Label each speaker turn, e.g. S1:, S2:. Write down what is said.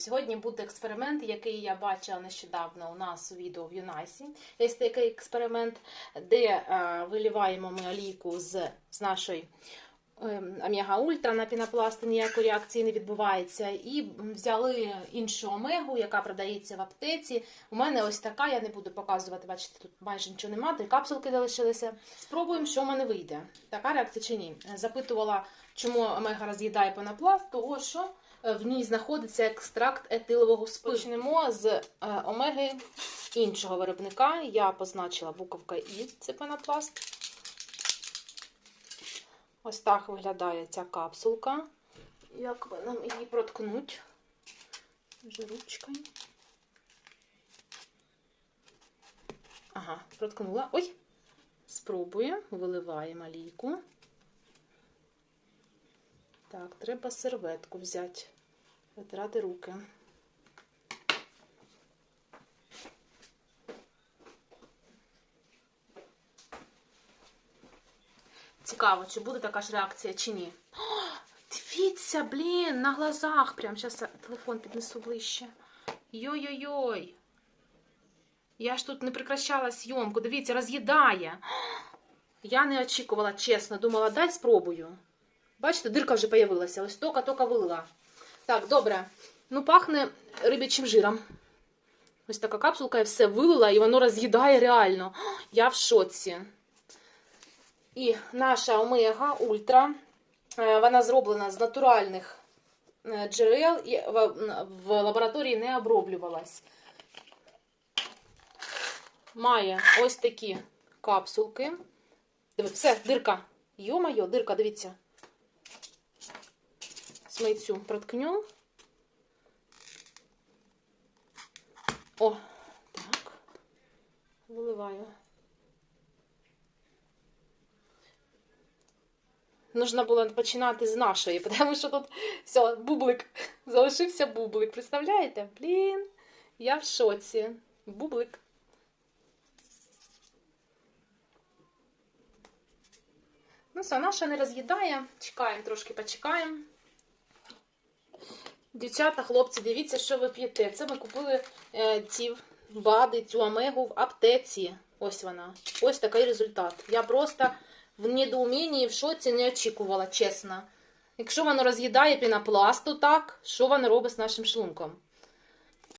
S1: Сьогодні буде експеримент, який я бачила нещодавно у нас у відео в Юнайсі. Є такий експеримент, де е, виліваємо ми олійку з, з нашої Омега Ультра на пінопласт, ніякої реакції не відбувається. І взяли іншу омегу, яка продається в аптеці. У мене ось така, я не буду показувати, бачите, тут майже нічого немає, три капсулки залишилися. Спробуємо, що в мене вийде. Така реакція чи ні. Запитувала, чому омега роз'їдає пінопласт, того що в ній знаходиться екстракт етилового спирту. Почнемо з е, омеги іншого виробника. Я позначила буковка І, це пенопласт. Ось так виглядає ця капсулка. Як нам її проткнуть? Вже ручкою. Ага, проткнула. Ой! Спробуємо, виливаємо олійку. Так, треба серветку взяти, витрати руки. Цікаво, чи буде така ж реакція, чи ні. О, дивіться, блін, на глазах. Прям зараз телефон піднесу ближче. Йой-йой-йой. Я ж тут не прекращала зйомку. Дивіться, роз'їдає. Я не очікувала, чесно. Думала, дай спробую. Бачите, дирка вже появилася. Ось тока-тока вилила. Так, добре. Ну, пахне рибячим жиром. Ось така капсулка, я все вилила, і воно роз'їдає реально. Я в шоці. І наша Омега Ультра, е, вона зроблена з натуральних е, джерел і в, лабораторії не оброблювалась. Має ось такі капсулки. Диви, все, дирка. Йо-майо, дирка, дивіться. Ми цю проткнем. О, так. Виливаю. Нужно було починати з нашої, тому що тут все, бублик. Залишився бублик. Представляєте? Блін, я в шоці. Бублик. Ну, все, наша не роз'їдає. Чекаємо, трошки почекаємо. Дівчата, хлопці, дивіться, що ви п'єте. Це ми купили е, ці бади, цю омегу в аптеці. Ось вона. Ось такий результат. Я просто в недоумінні і в шоці не очікувала, чесно. Якщо воно роз'їдає пінопласту так, що воно робить з нашим шлунком?